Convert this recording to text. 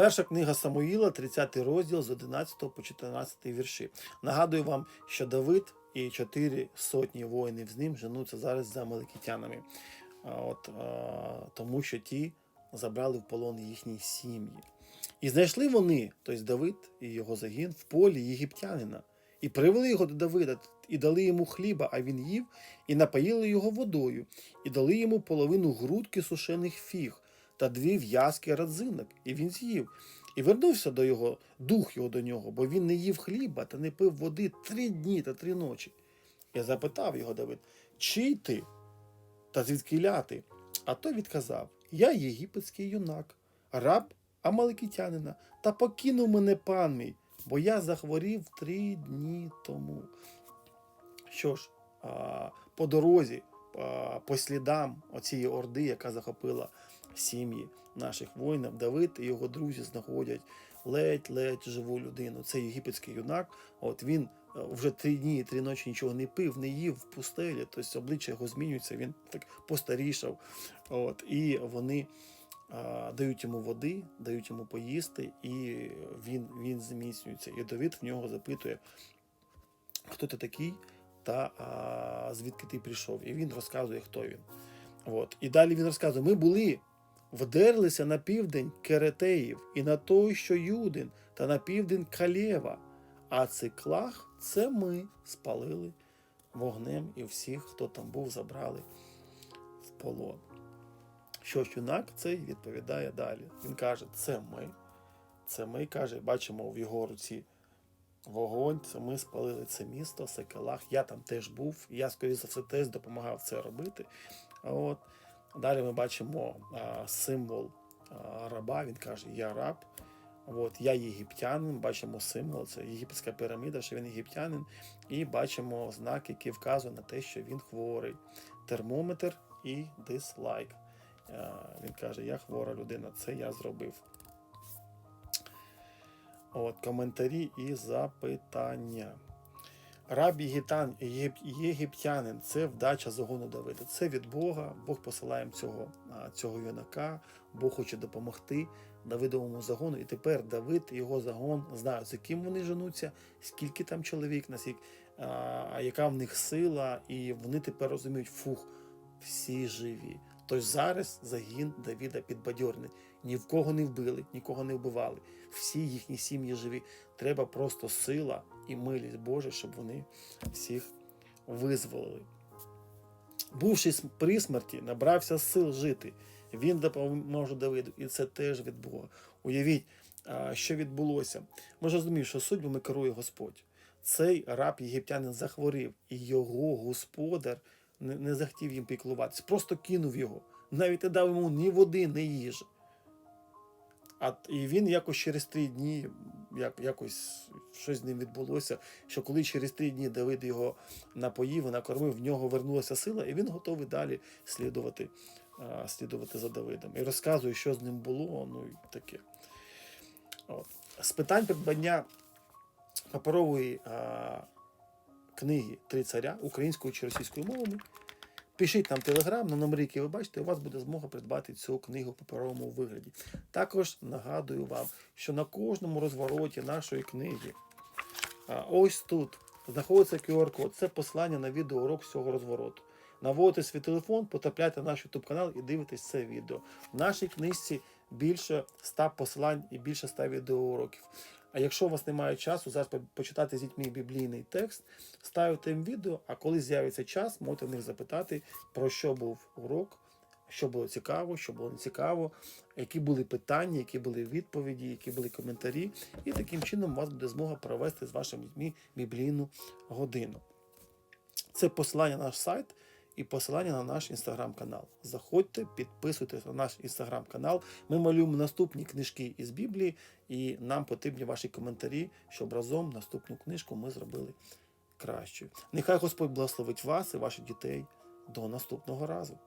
Перша книга Самуїла, 30 розділ з 11 по 14 вірші. Нагадую вам, що Давид і чотири сотні воїнів з ним женуться зараз за амаликитянами. А От, тому що ті забрали в полон їхні сім'ї. І знайшли вони, тобто Давид і його загін, в полі єгиптянина. І привели його до Давида, і дали йому хліба, а він їв, і напоїли його водою, і дали йому половину грудки сушених фіг та дві в'язки родзинок, і він з'їв. І вернувся до його, дух його до нього, бо він не їв хліба та не пив води три дні та три ночі. Я запитав його Давид, чий ти? Та звідки ляти? А той відказав: Я єгипетський юнак, раб Амаликитянина, та покинув мене пан мій, бо я захворів три дні тому. Що ж, а, по дорозі, по слідам оцієї орди, яка захопила сім'ї наших воїнів, Давид і його друзі знаходять ледь-ледь живу людину. Це єгипетський юнак. От він е, вже три дні три ночі нічого не пив, не їв в пустелі, тобто обличчя його змінюється, він так постарішав. От, і вони а, дають йому води, дають йому поїсти, і він, він зміцнюється. І Давид в нього запитує, хто ти такий та а, звідки ти прийшов. І він розказує, хто він. От. І далі він розказує: ми були, вдерлися на південь Керетеїв, і на той, що Юдин, та на південь Калєва. А циклах це ми спалили вогнем, і всіх, хто там був, забрали в полон. Що ж юнак цей відповідає далі. Він каже: це ми. Це ми каже, бачимо в його руці вогонь, це ми спалили це місто, Секелах. Я там теж був, я, скоріше за все, теж допомагав це робити. От. Далі ми бачимо а, символ а, раба. Він каже: Я раб. От, я єгиптянин, бачимо символ, це єгипетська піраміда, що він єгиптянин, і бачимо знак, який вказує на те, що він хворий. Термометр і дислайк. Е, Він каже: Я хвора людина, це я зробив. От, коментарі і запитання. Раб Єгитан, єгип- єгиптянин це вдача загону Давида. Це від Бога. Бог посилає цього, цього юнака. Бог хоче допомогти Давидовому загону. І тепер Давид і його загон знають, з яким вони женуться, скільки там чоловік, наскільки, а, яка в них сила, і вони тепер розуміють, фух, всі живі. Тож зараз загін Давіда підбадьорний. Ні в кого не вбили, нікого не вбивали. Всі їхні сім'ї живі. Треба просто сила і милість Божа, щоб вони всіх визволили. Бувши при смерті, набрався сил жити. Він допоможе Давиду, і це теж від Бога. Уявіть, що відбулося. Ми ж розуміємо, що судьбами керує Господь. Цей раб єгиптянин захворів, і його господар не захотів їм піклуватися, просто кинув його. Навіть не дав йому ні води, ні їжі. А і він якось через три дні, як, якось щось з ним відбулося, що коли через три дні Давид його напоїв накормив, в нього вернулася сила, і він готовий далі слідувати, слідувати за Давидом. І розказує, що з ним було, ну і таке. От. З питань придбання паперової а, книги Три царя українською чи російською мовами. Пишіть нам телеграм на номери, які ви бачите, у вас буде змога придбати цю книгу в паперовому вигляді. Також нагадую вам, що на кожному розвороті нашої книги, ось тут знаходиться QR-код. Це послання на відеоурок цього розвороту. Наводите свій телефон, потрапляйте на наш YouTube канал і дивитесь це відео. В нашій книжці більше 100 посилань і більше 100 відеоуроків. А якщо у вас немає часу зараз почитати з дітьми біблійний текст, ставте їм відео, а коли з'явиться час, можете в них запитати, про що був урок, що було цікаво, що було не цікаво, які були питання, які були відповіді, які були коментарі. І таким чином у вас буде змога провести з вашими дітьми біблійну годину. Це посилання на наш сайт і посилання на наш інстаграм-канал. Заходьте, підписуйтесь на наш інстаграм-канал. Ми малюємо наступні книжки із Біблії, і нам потрібні ваші коментарі, щоб разом наступну книжку ми зробили кращою. Нехай Господь благословить вас і ваших дітей. До наступного разу.